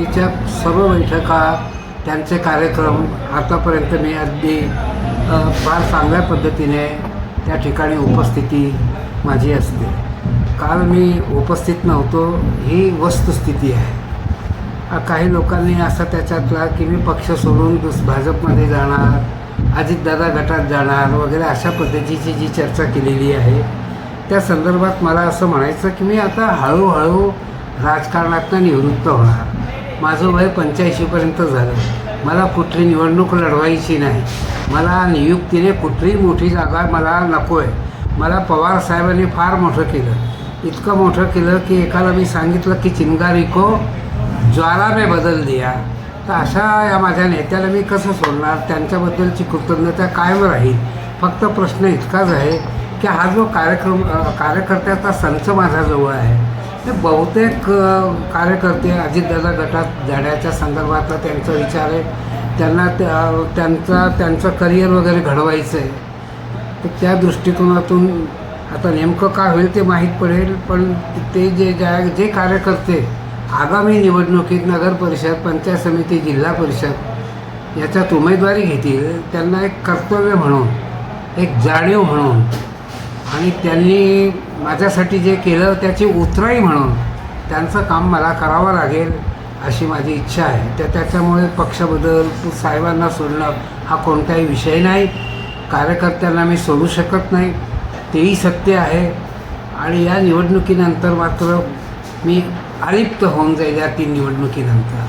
तिच्या सर्व बैठका त्यांचे कार्यक्रम आतापर्यंत मी अगदी फार चांगल्या पद्धतीने त्या ठिकाणी उपस्थिती माझी असते. काल मी उपस्थित नव्हतो ही वस्तुस्थिती आहे. काही लोकांनी असं त्याच्यातला की मी पक्ष सोडून दुस भाजपमध्ये जाणार अजितदादा गटात जाणार वगैरे अशा पद्धतीची जी चर्चा केलेली आहे त्या संदर्भात मला असं म्हणायचं की मी आता हळूहळू राजकारणातनं निवृत्त होणार. माझं वय पंच्याऐंशीपर्यंत झालं. मला कुठली निवडणूक लढवायची नाही. मला नियुक्तीने कुठलीही मोठी जागा मला नको आहे मला पवार साहेबांनी फार मोठं केलं. इतकं मोठं केलं की एकाला मी सांगितलं की चिंगारिको ज्वाला में बदल दिया. तर अशा या माझ्या नेत्याला मी कसं सोडणार? त्यांच्याबद्दलची कृतज्ञता कायम राहील. फक्त प्रश्न इतकाच आहे की हा जो कार्यक्रम कार्यकर्त्याचा संच माझ्याजवळ आहे. बहुतेक कार्यकर्ते अजितदादा गटात जाण्याच्या संदर्भातला त्यांचा विचार आहे. त्यांना त्या- त्यांचा त्यांचं करिअर वगैरे घडवायचं आहे तर त्या दृष्टिकोनातून आता नेमकं काय होईल ते माहीत पडेल पण ते जे ज्या जे कार्यकर्ते आगामी निवडणुकीत नगर परिषद पंचायत समिती जिल्हा परिषद याच्यात उमेदवारी घेतील त्यांना एक कर्तव्य म्हणून एक जाणीव म्हणून आणि त्यांनी माझ्यासाठी जे केलं त्याची उतराई म्हणून त्यांचं काम मला करावं लागेल अशी माझी इच्छा आहे. त्या त्याच्यामुळे पक्षबदल साहेबांना सोडणं हा कोणताही विषय नाही. कार्यकर्त्यांना मी सोडू शकत नाही. तेही सत्य आहे. आणि या निवडणुकीनंतर मात्र मी अलिप्त होऊन जाईल या तीन निवडणुकीनंतर.